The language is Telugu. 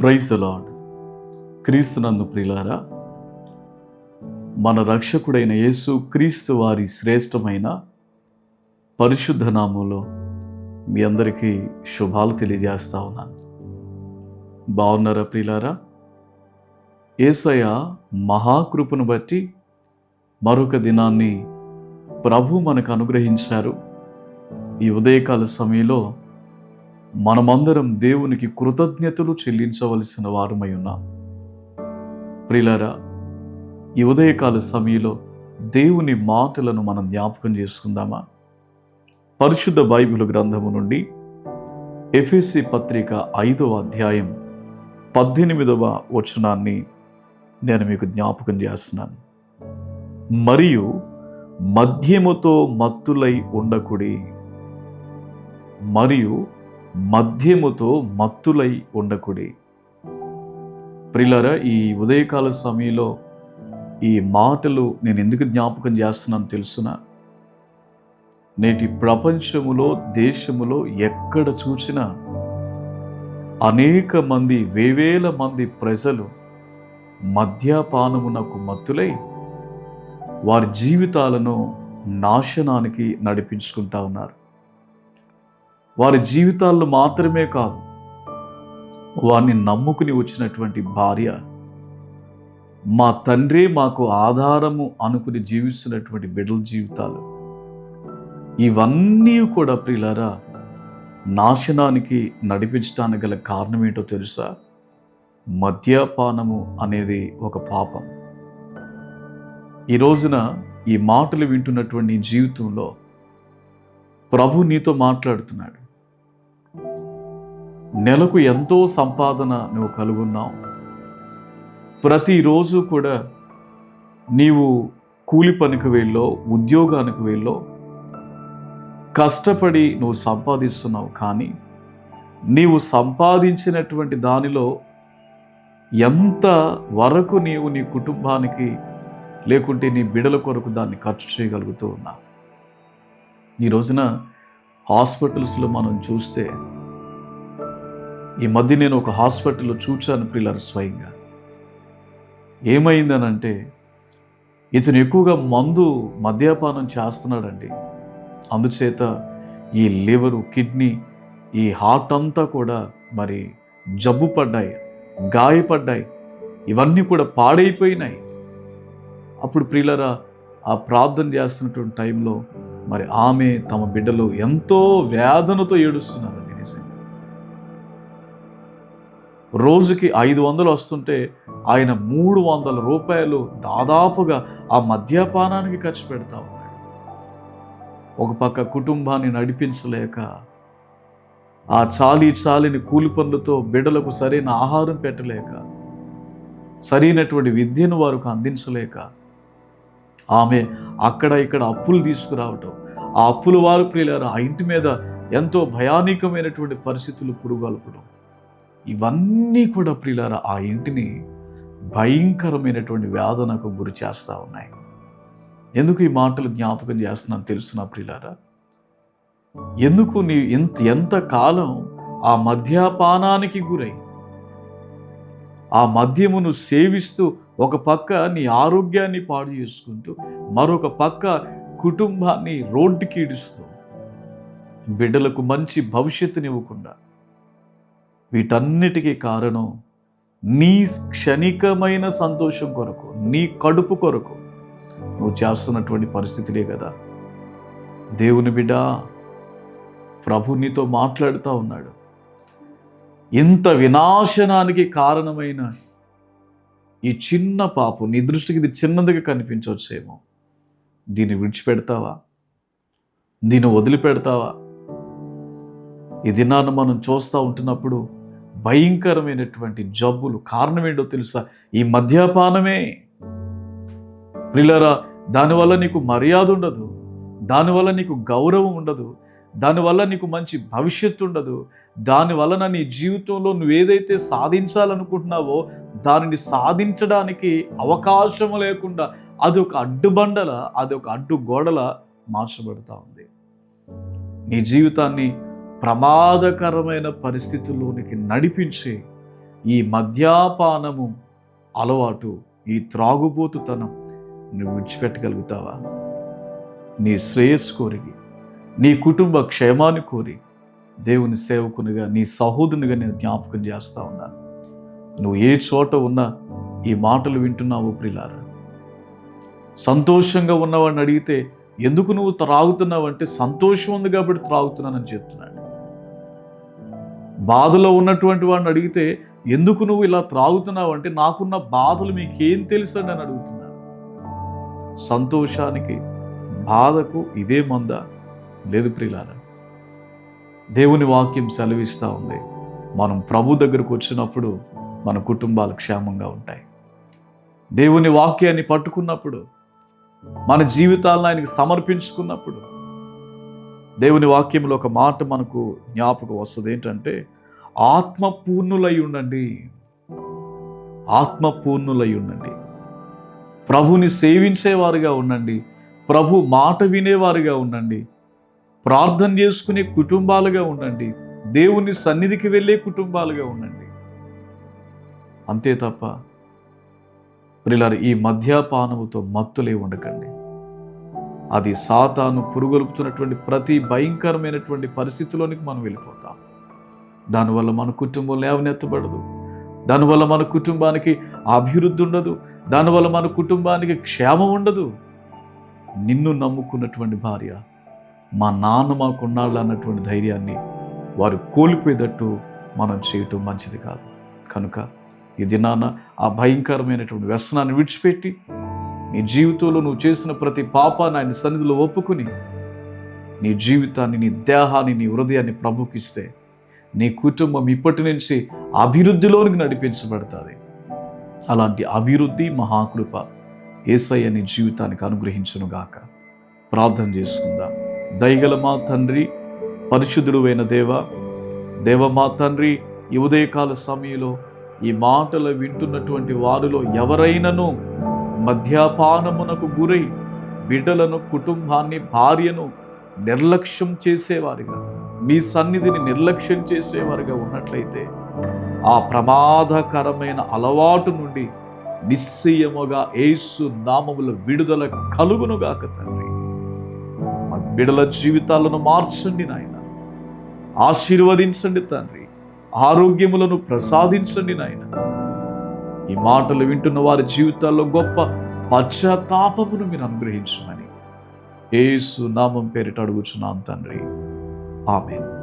ప్రైజ్ లాడ్ క్రీస్తునందు ప్రిలారా మన రక్షకుడైన యేసు క్రీస్తు వారి శ్రేష్టమైన పరిశుద్ధ నామంలో మీ అందరికీ శుభాలు తెలియజేస్తా ఉన్నాను. బాగున్నారా ప్రిలారా ఏసయ్య మహాకృపను బట్టి మరొక దినాన్ని ప్రభు మనకు అనుగ్రహించారు. ఈ ఉదయకాల సమయంలో మనమందరం దేవునికి కృతజ్ఞతలు చెల్లించవలసిన వారమై ఉన్నాం. ప్రిలరా ఈ ఉదయకాల సమయంలో దేవుని మాటలను మనం జ్ఞాపకం చేసుకుందామా? పరిశుద్ధ బైబిల్ గ్రంథము నుండి ఎఫ్ఎస్సి పత్రిక ఐదవ అధ్యాయం పద్దెనిమిదవ వచనాన్ని నేను మీకు జ్ఞాపకం చేస్తున్నాను. మరియు మద్యముతో మత్తులై ఉండకుడి మరియు మద్యముతో మత్తులై ఉండకుడి. ప్రిలరా ఈ ఉదయకాల సమయంలో ఈ మాటలు నేను ఎందుకు జ్ఞాపకం చేస్తున్నాను తెలుసునా? నేటి ప్రపంచములో దేశములో ఎక్కడ చూసినా అనేక మంది వేవేల మంది ప్రజలు మద్యపానమునకు మత్తులై వారి జీవితాలను నాశనానికి నడిపించుకుంటా ఉన్నారు. వారి జీవితాల్లో మాత్రమే కాదు వారిని నమ్ముకుని వచ్చినటువంటి భార్య మా తండ్రి మాకు ఆధారము అనుకుని జీవిస్తున్నటువంటి బిడ్డల జీవితాలు. ఇవన్నీ కూడా ప్రియులారా నాశనానికి నడిపించడానికి గల కారణం ఏంటో తెలుసా? మద్యపానము అనేది ఒక పాపం. ఈ రోజున ఈ మాటలు వింటున్నటువంటి జీవితంలో ప్రభు నీతో మాట్లాడుతున్నాడు. నెలకు ఎంతో సంపాదన నువ్వు కలుగున్నావు. ప్రతిరోజు కూడా నీవు కూలి పనికి వెళ్ళో ఉద్యోగానికి వెళ్ళో కష్టపడి నువ్వు సంపాదిస్తున్నావు కానీ నీవు సంపాదించినటువంటి దానిలో ఎంత వరకు నీవు నీ కుటుంబానికి లేకుంటే నీ బిడల కొరకు దాన్ని ఖర్చు చేయగలుగుతూ ఉన్నావు. ఈ రోజున హాస్పిటల్స్లో మనం చూస్తే ఈ మధ్య నేను ఒక హాస్పిటల్లో చూచాను పిల్లలు స్వయంగా. ఏమైందనంటే ఇతను ఎక్కువగా మందు మద్యపానం చేస్తున్నాడండి. అందుచేత ఈ లివరు కిడ్నీ ఈ హార్ట్ అంతా కూడా మరి జబ్బు పడ్డాయి గాయపడ్డాయి ఇవన్నీ కూడా పాడైపోయినాయి. అప్పుడు ప్రియులరా ఆ ప్రార్థన చేస్తున్నటువంటి టైంలో మరి ఆమె తమ బిడ్డలు ఎంతో వేదనతో ఏడుస్తున్నారు రోజుకి ఐదు వందలు వస్తుంటే ఆయన మూడు వందల రూపాయలు దాదాపుగా ఆ మద్యపానానికి ఖర్చు పెడతా ఉన్నాడు. ఒక పక్క కుటుంబాన్ని నడిపించలేక ఆ చాలి చాలిని కూలి పనులతో బిడ్డలకు సరైన ఆహారం పెట్టలేక సరైనటువంటి విద్యను వారికి అందించలేక ఆమె అక్కడ ఇక్కడ అప్పులు తీసుకురావటం. ఆ అప్పుల వారు ప్రియులారు ఆ ఇంటి మీద ఎంతో భయానికమైనటువంటి పరిస్థితులు పురుగొల్పడం ఇవన్నీ కూడా ప్రియులారా ఆ ఇంటిని భయంకరమైనటువంటి వేదనకు గురి చేస్తూ ఉన్నాయి. ఎందుకు ఈ మాటలు జ్ఞాపకం చేస్తున్నాను తెలుసునా ప్రియులారా ఎందుకు నీ ఎంత ఎంత కాలం ఆ మద్యపానానికి గురై ఆ మద్యమును సేవిస్తూ ఒక పక్క నీ ఆరోగ్యాన్ని పాడు చేసుకుంటూ మరొక పక్క కుటుంబాన్ని రోడ్డుకి ఈడుస్తూ బిడ్డలకు మంచి భవిష్యత్తునివ్వకుండా వీటన్నిటికీ కారణం నీ క్షణికమైన సంతోషం కొరకు నీ కడుపు కొరకు నువ్వు చేస్తున్నటువంటి పరిస్థితులే కదా. దేవుని బిడ్డ ప్రభు నీతో మాట్లాడుతూ ఉన్నాడు. ఇంత వినాశనానికి కారణమైన ఈ చిన్న పాపు నీ దృష్టికి ఇది చిన్నదిగా కనిపించవచ్చేమో. దీన్ని విడిచిపెడతావా? దీన్ని వదిలిపెడతావా? ఈ దినాన్ని మనం చూస్తూ ఉంటున్నప్పుడు భయంకరమైనటువంటి జబ్బులు. కారణం ఏంటో తెలుసా? ఈ మద్యపానమే. ప్రిలరా దానివల్ల నీకు మర్యాద ఉండదు. దానివల్ల నీకు గౌరవం ఉండదు. దానివల్ల నీకు మంచి భవిష్యత్తు ఉండదు. దానివలన నీ జీవితంలో నువ్వు ఏదైతే సాధించాలనుకుంటున్నావో దానిని సాధించడానికి అవకాశం లేకుండా అది ఒక అడ్డుబండల అది ఒక అడ్డు గోడల మార్చబడుతూ ఉంది. నీ జీవితాన్ని ప్రమాదకరమైన పరిస్థితుల్లోనికి నడిపించే ఈ మద్యాపానము అలవాటు ఈ త్రాగుబోతుతనం నువ్వు విడిచిపెట్టగలుగుతావా? నీ శ్రేయస్సు కోరి నీ కుటుంబ క్షేమాన్ని కోరి దేవుని సేవకునిగా నీ సహోదరునిగా నేను జ్ఞాపకం చేస్తా ఉన్నాను నువ్వు ఏ చోట ఉన్నా ఈ మాటలు వింటున్నావు ప్రిలారా? సంతోషంగా ఉన్నవాడిని అడిగితే ఎందుకు నువ్వు త్రాగుతున్నావు? అంటే సంతోషం ఉంది కాబట్టి త్రాగుతున్నానని చెప్తున్నాడు. బాధలో ఉన్నటువంటి వాడిని అడిగితే ఎందుకు నువ్వు ఇలా త్రాగుతున్నావు? అంటే నాకున్న బాధలు మీకేం తెలుసు అని అడుగుతున్నాను సంతోషానికి బాధకు ఇదే మంద. లేదు ప్రియులారా దేవుని వాక్యం సెలవిస్తూ ఉంది. మనం ప్రభు దగ్గరకు వచ్చినప్పుడు మన కుటుంబాలు క్షేమంగా ఉంటాయి. దేవుని వాక్యాన్ని పట్టుకున్నప్పుడు మన జీవితాలను ఆయనకి సమర్పించుకున్నప్పుడు దేవుని వాక్యంలో ఒక మాట మనకు జ్ఞాపకం వస్తుంది. ఏంటంటే ఆత్మపూర్ణులై ఉండండి ఆత్మపూర్ణులై ఉండండి ప్రభుని సేవించేవారుగా ఉండండి. ప్రభు మాట వినేవారుగా ఉండండి. ప్రార్థన చేసుకునే కుటుంబాలుగా ఉండండి. దేవుని సన్నిధికి వెళ్ళే కుటుంబాలుగా ఉండండి. అంతే తప్ప ప్రిలారు ఈ మద్యపానముతో మత్తులే ఉండకండి. అది సాతాను పురుగొలుపుతున్నటువంటి ప్రతి భయంకరమైనటువంటి పరిస్థితిలోనికి మనం వెళ్ళిపోవాలి. దానివల్ల మన కుటుంబం లేవనెత్తబడదు. దానివల్ల మన కుటుంబానికి అభివృద్ధి ఉండదు. దానివల్ల మన కుటుంబానికి క్షేమం ఉండదు. నిన్ను నమ్ముకున్నటువంటి భార్య మా నాన్న మాకున్నాళ్ళు అన్నటువంటి ధైర్యాన్ని వారు కోల్పోయేటట్టు మనం చేయటం మంచిది కాదు. కనుక ఈ దినాన ఆ భయంకరమైనటువంటి వ్యసనాన్ని విడిచిపెట్టి నీ జీవితంలో నువ్వు చేసిన ప్రతి పాపాన్ని ఆయన సన్నిధిలో ఒప్పుకుని నీ జీవితాన్ని నీ దేహాన్ని నీ హృదయాన్ని ప్రభుకిస్తే నీ కుటుంబం ఇప్పటి నుంచి అభివృద్ధిలోనికి నడిపించబడుతుంది. అలాంటి అభివృద్ధి మహాకృప ఏసయ్య నీ జీవితానికి అనుగ్రహించునుగాక ప్రార్థన చేసుకుందాం. దయగల మా తండ్రి పరిశుద్ధుడువైన దేవ దేవ మా తండ్రి ఈ ఉదయకాల సమయంలో ఈ మాటలు వింటున్నటువంటి వారిలో ఎవరైనాను మద్యపానమునకు గురై బిడ్డలను కుటుంబాన్ని భార్యను నిర్లక్ష్యం చేసేవారిగా మీ సన్నిధిని నిర్లక్ష్యం చేసేవారుగా ఉన్నట్లయితే ఆ ప్రమాదకరమైన అలవాటు నుండి నిశ్చయముగా ఏసు నామముల విడుదల కలుగునుగాక తండ్రి. మా బిడల జీవితాలను మార్చండి నాయన. ఆశీర్వదించండి తండ్రి. ఆరోగ్యములను ప్రసాదించండి నాయన. ఈ మాటలు వింటున్న వారి జీవితాల్లో గొప్ప పశ్చాత్తాపమును మీరు అనుగ్రహించమని ఏసు నామం పేరిట అడుగుచున్నాను తండ్రి. ஆமேன்.